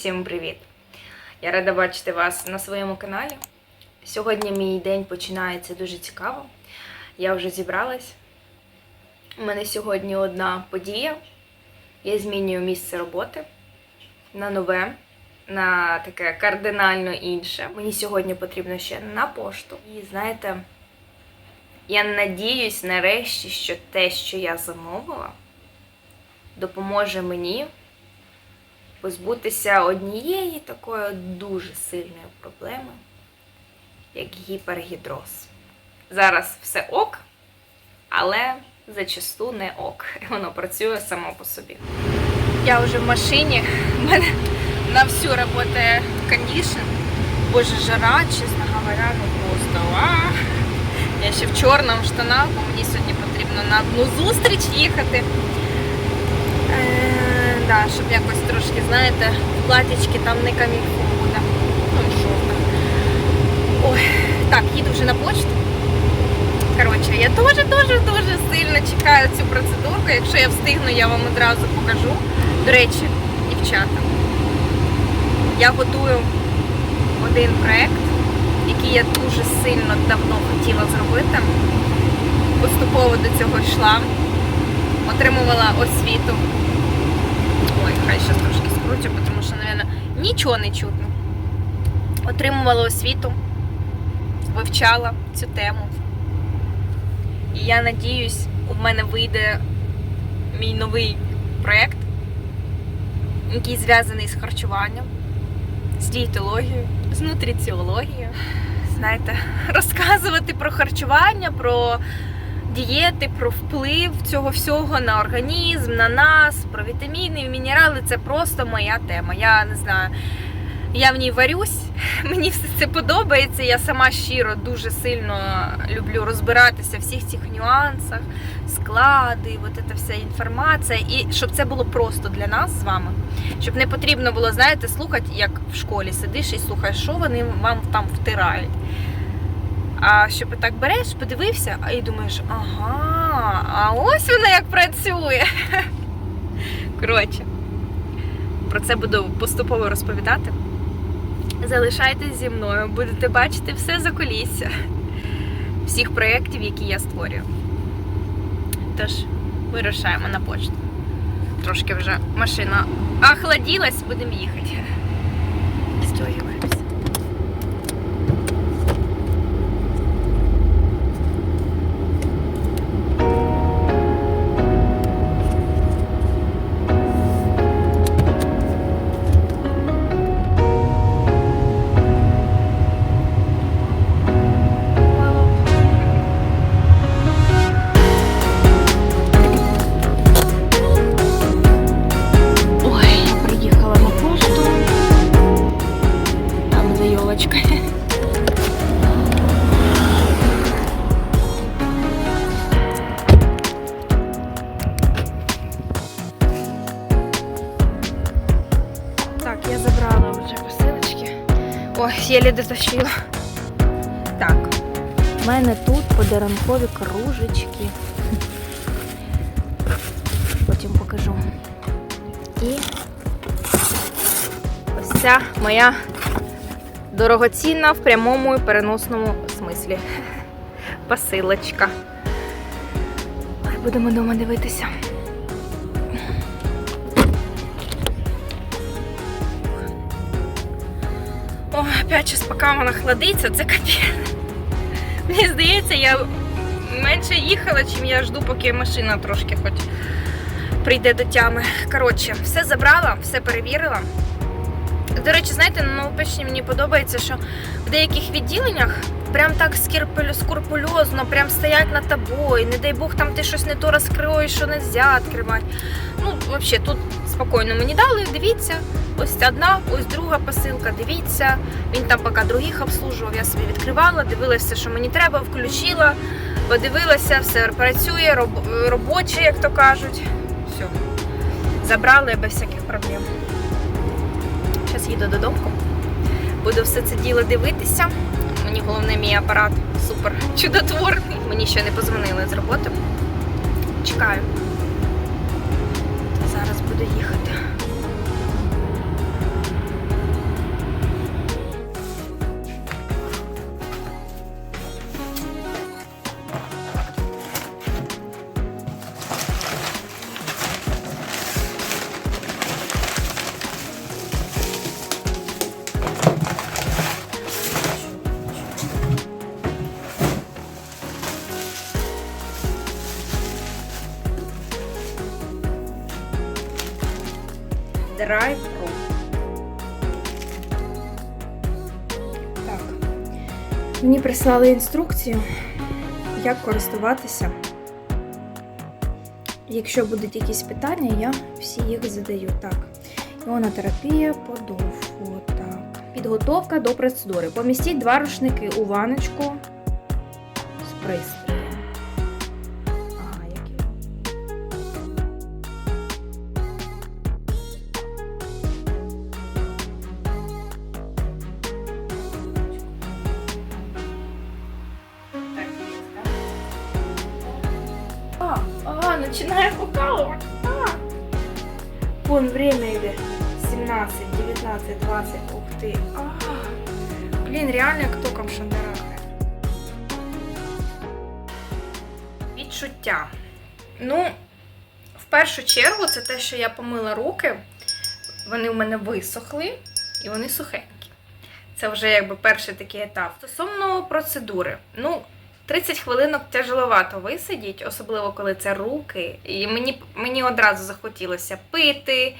Всім привіт! Я рада бачити вас на своєму каналі. Сьогодні мій день починається дуже цікаво. Я вже зібралась. У мене сьогодні одна подія. Я змінюю місце роботи на нове, на таке кардинально інше. Мені сьогодні потрібно ще на пошту. І знаєте, я надіюсь нарешті, що те, що я замовила, допоможе мені позбутися однієї такої дуже сильної проблеми, як гіпергідроз. Зараз все ок, але зачасту не ок. Воно працює само по собі. Я вже в машині, в мене на всю працює кондішн. Боже, жара, чесно говоря, ну просто. А! Я ще в чорному штанах, бо мені сьогодні потрібно на одну зустріч їхати. Да, щоб якось трошки, знаєте, платічки там не камільфо буде. Ну і що там. Ой, так, їду вже на почту. Коротше, я дуже-дуже-дуже сильно чекаю цю процедурку. Якщо я встигну, я вам одразу покажу. До речі, дівчата, я готую один проект, який я дуже сильно давно хотіла зробити. Поступово до цього йшла, отримувала освіту. Ой, хай зараз трошки скручу, тому що, мабуть, нічого не чутно. Отримувала освіту, вивчала цю тему. І я надіюсь, у мене вийде мій новий проєкт, який зв'язаний з харчуванням, з дієтологією, з нутриціологією. Знаєте, розказувати про харчування, про дієти, про вплив цього всього на організм, на нас, про вітаміни, мінерали це просто моя тема. Я не знаю. Я в ній варюсь, мені все це подобається. Я сама щиро дуже сильно люблю розбиратися в всіх цих нюансах, склади, от ця вся інформація. І щоб це було просто для нас з вами. Щоб не потрібно було, знаєте, слухати, як в школі сидиш і слухаєш, що вони вам там втирають. А щоб так береш, подивився, а і думаєш, ага, а ось воно як працює. Коротше, про це буду поступово розповідати. Залишайтесь зі мною, будете бачити все за колісся всіх проєктів, які я створюю. Тож, вирушаємо на почту. Трошки вже машина охладілась, будемо їхати. Подарункові кружечки. Потім покажу. І ось ця моя дорогоцінна в прямому і переносному смислі. Посилочка. Будемо вдома дивитися. О, опять час, поки вона хладиться, це капець. Мені здається, я менше їхала, чим я жду, поки машина трошки хоч прийде до тями. Коротше, все забрала, все перевірила. До речі, знаєте, на Новопечні мені подобається, що в деяких відділеннях прям так скрупульозно, прям стоять над тобою. Не дай Бог, там ти щось не то розкриєш, що не можна відкривати. Ну, взагалі, тут спокійно мені дали, дивіться. Ось одна, ось друга посилка, дивіться. Він там поки других обслужував, я собі відкривала, дивилася, що мені треба, включила, подивилася, все працює, роб- робоче, як то кажуть. Все. Забрали без всяких проблем. Зараз їду додому. Буду все це діло дивитися. Мені головне мій апарат супер чудотворний. Мені ще не позвонили з роботи. Чекаю. Мені прислали інструкцію, як користуватися. Якщо будуть якісь питання, я всі їх задаю. Так. Іонотерапія подовгу. Так. Підготовка до процедури. Помістіть два рушники у ваночку з пристроєм. Начинаю покалывать. Вон время идет. 17, 19, 20. Ух ты. А. Блін, реально як током шандарахне. Відчуття. Ну, в першу чергу, це те, що я помила руки. Вони в мене висохли і вони сухенькі. Це вже якби перший такий етап. Стосовно процедури. Ну, 30 хвилинок тяжеловато висидіть, особливо коли це руки. І мені, мені одразу захотілося пити,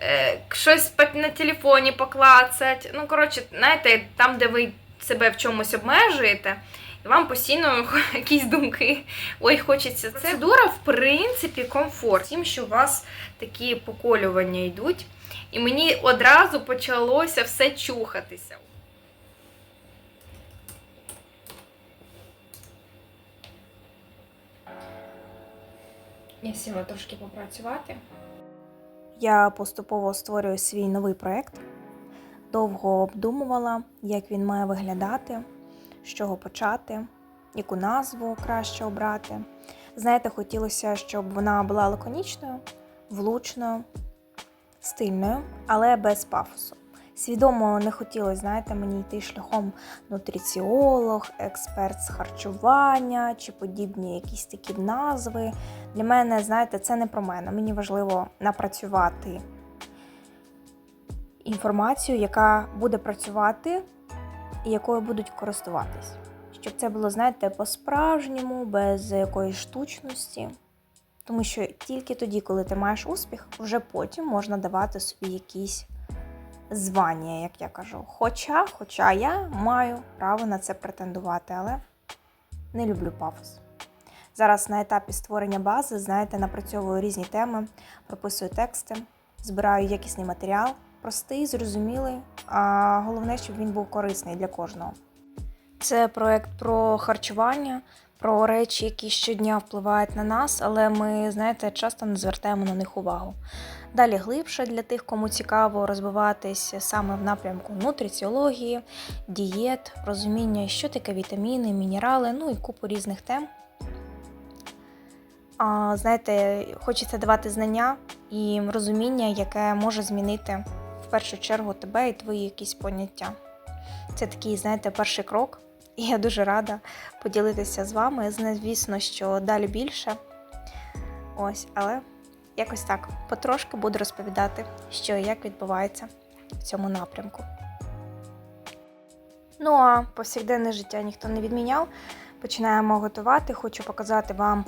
е, щось на телефоні поклацати. Ну, коротше, знаєте, там, де ви себе в чомусь обмежуєте, і вам постійно якісь думки. Ой, хочеться. Це процедура, в принципі, комфорт. Тим, що у вас такі поколювання йдуть. І мені одразу почалося все чухатися. Я сіла трошки попрацювати. Я поступово створюю свій новий проєкт. Довго обдумувала, як він має виглядати, з чого почати, яку назву краще обрати. Знаєте, хотілося, щоб вона була лаконічною, влучною, стильною, але без пафосу. Свідомо не хотілося, знаєте, мені йти шляхом нутриціолог, експерт з харчування чи подібні якісь такі назви. Для мене, знаєте, це не про мене. Мені важливо напрацювати інформацію, яка буде працювати і якою будуть користуватись. Щоб це було, знаєте, по-справжньому, без якоїсь штучності. Тому що тільки тоді, коли ти маєш успіх, вже потім можна давати собі якісь звання, як я кажу. Хоча, хоча я маю право на це претендувати, але не люблю пафос. Зараз на етапі створення бази, знаєте, напрацьовую різні теми, прописую тексти, збираю якісний матеріал, простий, зрозумілий, а головне, щоб він був корисний для кожного. Це проект про харчування, про речі, які щодня впливають на нас, але ми, знаєте, часто не звертаємо на них увагу. Далі глибше для тих, кому цікаво розвиватись саме в напрямку нутриціології, дієт, розуміння, що таке вітаміни, мінерали, ну і купу різних тем. А, знаєте, хочеться давати знання і розуміння, яке може змінити в першу чергу тебе і твої якісь поняття. Це такий, знаєте, перший крок. І я дуже рада поділитися з вами. Звісно, що далі більше. Ось, але якось так потрошки буду розповідати, що і як відбувається в цьому напрямку. Ну а повсякденне життя ніхто не відміняв. Починаємо готувати. Хочу показати вам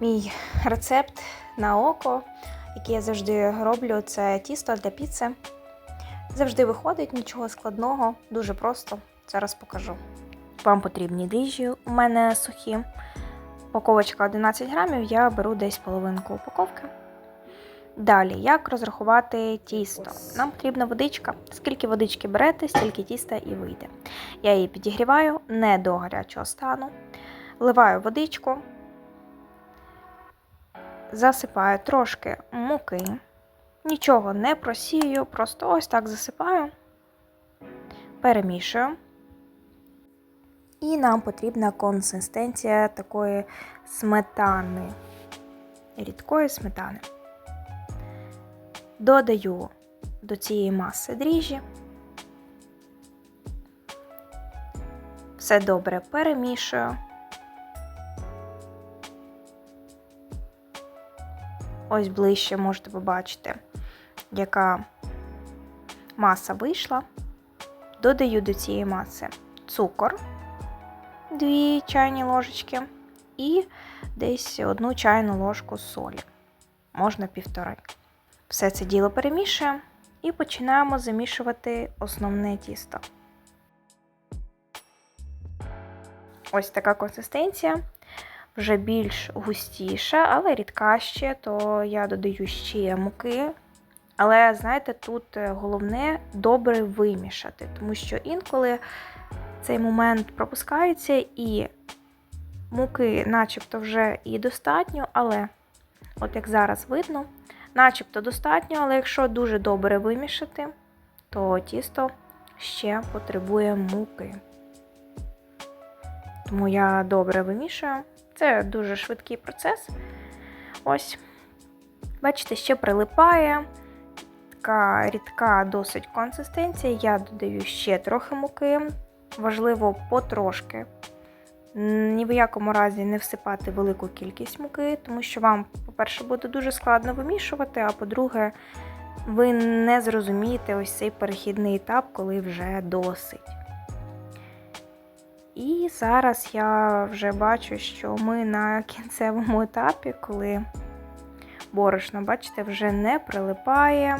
мій рецепт на око, який я завжди роблю. Це тісто для піци. Завжди виходить, нічого складного, дуже просто. Зараз покажу. Вам потрібні дріжджі, у мене сухі. Упаковочка 11 грамів, я беру десь половинку упаковки. Далі, як розрахувати тісто? Нам потрібна водичка. Скільки водички берете, стільки тіста і вийде. Я її підігріваю не до гарячого стану. Вливаю водичку, засипаю трошки муки. Нічого не просію, просто ось так засипаю, перемішую. І нам потрібна консистенція такої сметани, рідкої сметани. Додаю до цієї маси дріжджі. Все добре перемішую. Ось ближче можете побачити, яка маса вийшла. Додаю до цієї маси цукор, 2 чайні ложечки і десь одну чайну ложку солі, можна півтори. Все це діло перемішуємо і починаємо замішувати основне тісто. Ось така консистенція, вже більш густіша, але рідка ще, то я додаю ще муки. Але, знаєте, тут е, головне добре вимішати, тому що інколи цей момент пропускається і муки, начебто, вже і достатньо, але, от як зараз видно, начебто достатньо, але якщо дуже добре вимішати, то тісто ще потребує муки. Тому я добре вимішую. Це дуже швидкий процес. Ось, бачите, ще прилипає. Така рідка досить консистенція. Я додаю ще трохи муки. Важливо потрошки. Ні в якому разі не всипати велику кількість муки, тому що вам, по-перше, буде дуже складно вимішувати, а по-друге, ви не зрозумієте ось цей перехідний етап, коли вже досить. І зараз я вже бачу, що ми на кінцевому етапі, коли борошно, бачите, вже не прилипає.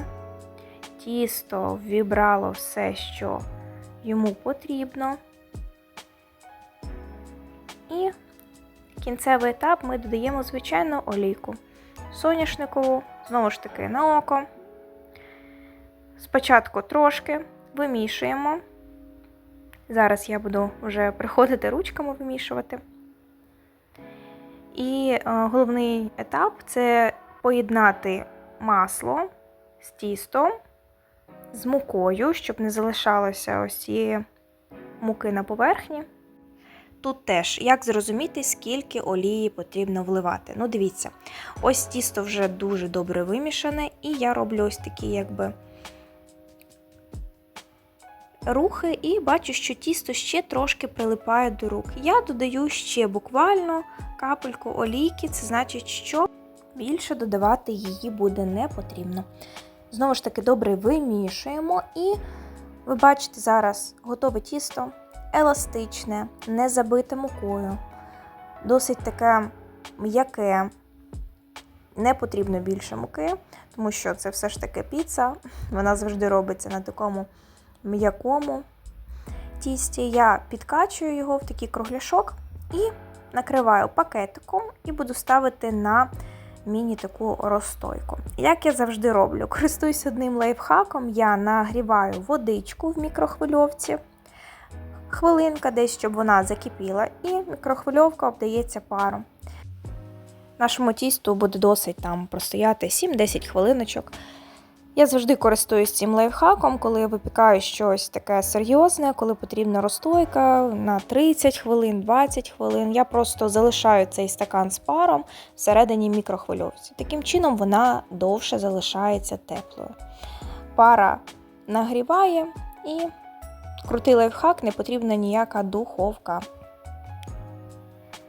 Тісто вібрало все, що йому потрібно. І кінцевий етап ми додаємо звичайну олійку. Соняшникову, знову ж таки, на око. Спочатку трошки вимішуємо. Зараз я буду вже приходити ручками вимішувати. І е, головний етап це поєднати масло з тістом, з мукою, щоб не залишалося ось цієї муки на поверхні. Тут теж, як зрозуміти, скільки олії потрібно вливати. Ну, дивіться, ось тісто вже дуже добре вимішане, і я роблю ось такі, якби рухи, і бачу, що тісто ще трошки прилипає до рук. Я додаю ще буквально капельку олійки, це значить, що більше додавати її буде не потрібно. Знову ж таки, добре вимішуємо, і ви бачите зараз готове тісто, еластичне, не забите мукою, досить таке м'яке. Не потрібно більше муки, тому що це все ж таки піца, вона завжди робиться на такому м'якому тісті. Я підкачую його в такий кругляшок і накриваю пакетиком і буду ставити на міні-таку розстойку. Як я завжди роблю, користуюсь одним лайфхаком, я нагріваю водичку в мікрохвильовці. Хвилинка десь, щоб вона закипіла, і мікрохвильовка обдається паром. Нашому тісту буде досить там простояти 7-10 хвилиночок. Я завжди користуюсь цим лайфхаком, коли я випікаю щось таке серйозне, коли потрібна розстойка на 30 хвилин, 20 хвилин. Я просто залишаю цей стакан з паром всередині мікрохвильовці. Таким чином вона довше залишається теплою. Пара нагріває і крутий лайфхак, не потрібна ніяка духовка.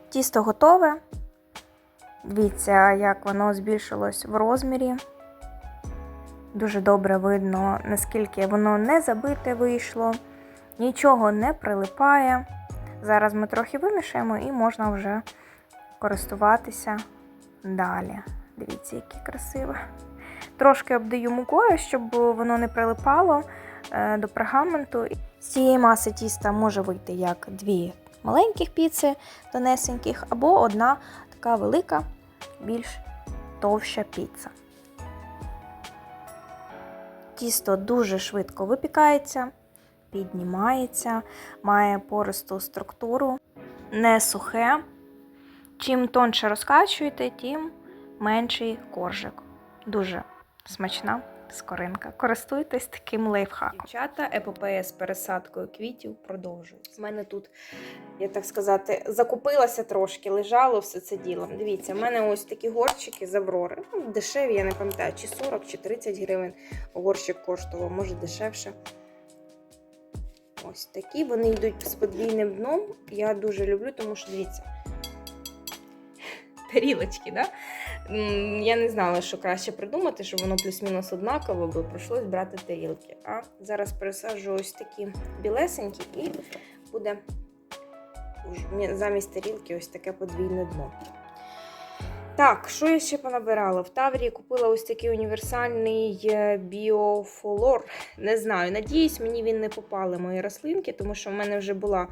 Тісто готове. Дивіться, як воно збільшилось в розмірі. Дуже добре видно, наскільки воно не забите вийшло, нічого не прилипає. Зараз ми трохи вимішаємо і можна вже користуватися далі. Дивіться, яке красиве. Трошки обдаю мукою, щоб воно не прилипало е, до пергаменту. З цієї маси тіста може вийти як дві маленьких піци тонесеньких, або одна така велика, більш товща піца. Тісто дуже швидко випікається, піднімається, має пористу структуру, не сухе. Чим тонше розкачуєте, тим менший коржик. Дуже смачна скоринка. Користуйтесь таким лайфхаком. Дівчата, епопея з пересадкою квітів продовжується. У мене тут, я так сказати, закупилася трошки, лежало все це діло. Дивіться, в мене ось такі горщики з Аврори. Ну, дешеві, я не пам'ятаю, чи 40, чи 30 гривень горщик коштував, може дешевше. Ось такі. Вони йдуть з подвійним дном. Я дуже люблю, тому що дивіться. Тарілочки, да? Я не знала, що краще придумати, щоб воно плюс-мінус однаково, бо прийшлось брати тарілки. А зараз пересаджу ось такі білесенькі і буде замість тарілки ось таке подвійне дно. Так, що я ще понабирала? В Таврії купила ось такий універсальний е, біофолор. Не знаю, надіюсь, мені він не попали мої рослинки, тому що в мене вже була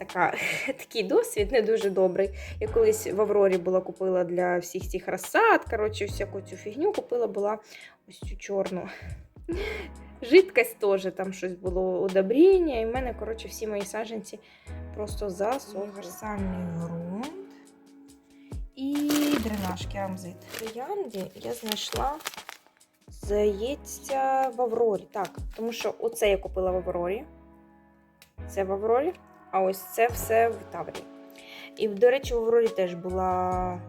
така, такий досвід не дуже добрий. Я колись в Аврорі була купила для всіх цих розсад. Коротше, всяку цю фігню купила була ось цю чорну. Жидкость теж там щось було удобрення, і в мене, коротше, всі мої саджанці просто засохли. Універсальний ґрунт і дренаж керамзит. Троянді я знайшла, здається, в Аврорі. Так, тому що оце я купила в Аврорі. Це в Аврорі, а ось це все в Таврії. І, до речі, в Аврорі теж була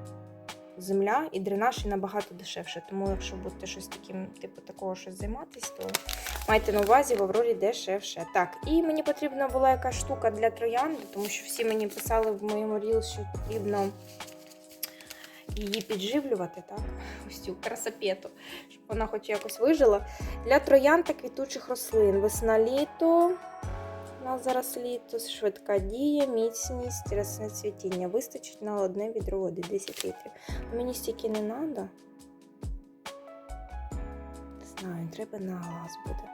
земля і дренаж і набагато дешевше. Тому, якщо будете щось таким, типу такого щось займатися, то майте на увазі в Аврорі дешевше. Так, і мені потрібна була якась штука для троянди, тому що всі мені писали в моєму ріл, що потрібно її підживлювати, так? Ось цю красопету, щоб вона хоч якось вижила. Для троян та квітучих рослин. Весна-літо. У нас зараз літо, швидка дія, міцність, рясне цвітіння. Вистачить на одне відро води 10 літрів. Мені стільки не треба. Не знаю, треба на глаз буде.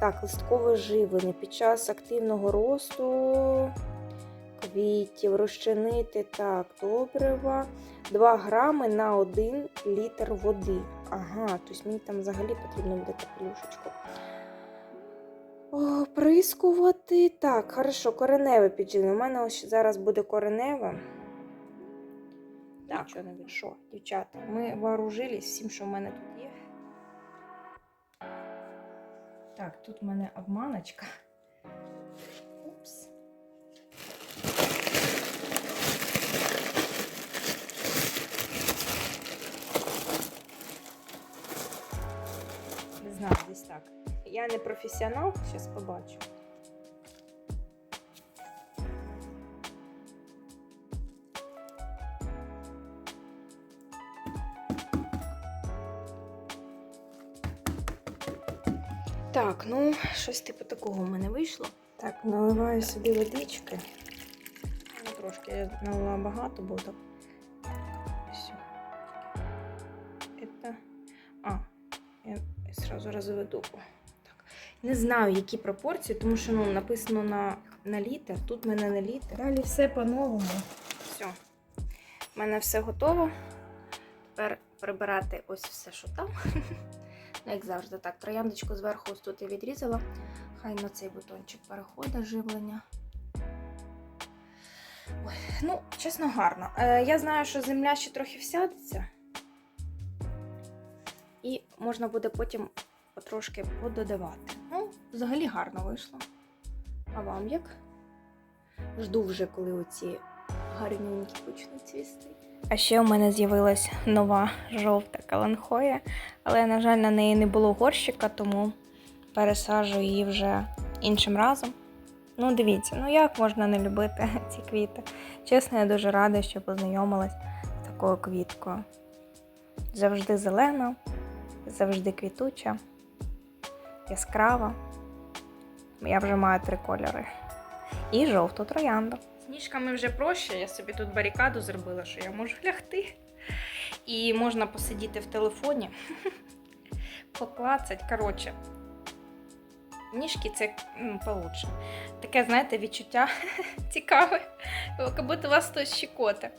Так, листкове живлення. Під час активного росту квітів розчинити так, добрива. 2 грами на 1 літр води. Ага, тобто мені там взагалі потрібно буде капелюшечку. О, прискувати. Так, хорошо, кореневе підживлення. У мене ось зараз буде кореневе. Так, що, не що, дівчата, ми вооружились всім, що в мене тут є. Так, тут в мене обманочка. Упс. Не знаю, десь так. Я не професіонал, зараз побачу. Так, ну, щось типу такого в мене вийшло. Так, наливаю собі водички. Ну, трошки я налила багато, бо так. Все. Это... А, я сразу розведу. Не знаю, які пропорції, тому що ну, написано на, на літр. Тут в мене на літр. Далі все по-новому. Все. У мене все готово. Тепер прибирати ось все, що там. Ну, Як завжди, так, трояндочку зверху ось тут я відрізала. Хай на цей бутончик переходить живлення. Ой, ну, чесно, гарно. Е, я знаю, що земля ще трохи всядеться. І можна буде потім потрошки пододавати. Взагалі гарно вийшло. А вам як? Жду вже, коли оці гарнюнькі почнуть цвісти. А ще у мене з'явилась нова жовта каланхоя, але, на жаль, на неї не було горщика, тому пересаджую її вже іншим разом. Ну, дивіться, ну як можна не любити ці квіти? Чесно, я дуже рада, що познайомилась з такою квіткою. Завжди зелена, завжди квітуча, яскрава. Я вже маю три кольори. І жовту троянду. З ніжками вже проще. Я собі тут барикаду зробила, що я можу лягти. І можна посидіти в телефоні, поклацать. Коротше, ніжки це м, получше. Таке, знаєте, відчуття цікаве, як будто вас хтось щекоте.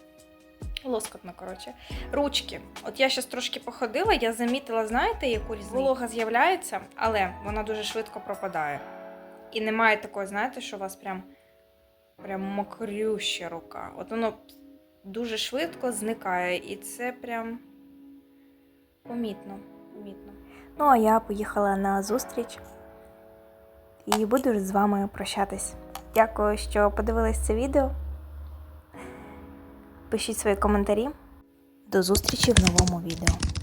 Лоскотно, коротше. Ручки. От я зараз трошки походила, я замітила, знаєте, яку різницю? Волога з'являється, але вона дуже швидко пропадає. І немає такого, знаєте, що у вас прям, прям мокрюща рука. От воно дуже швидко зникає, і це прям помітно. помітно. Ну, а я поїхала на зустріч і буду з вами прощатись. Дякую, що подивились це відео. Пишіть свої коментарі. До зустрічі в новому відео.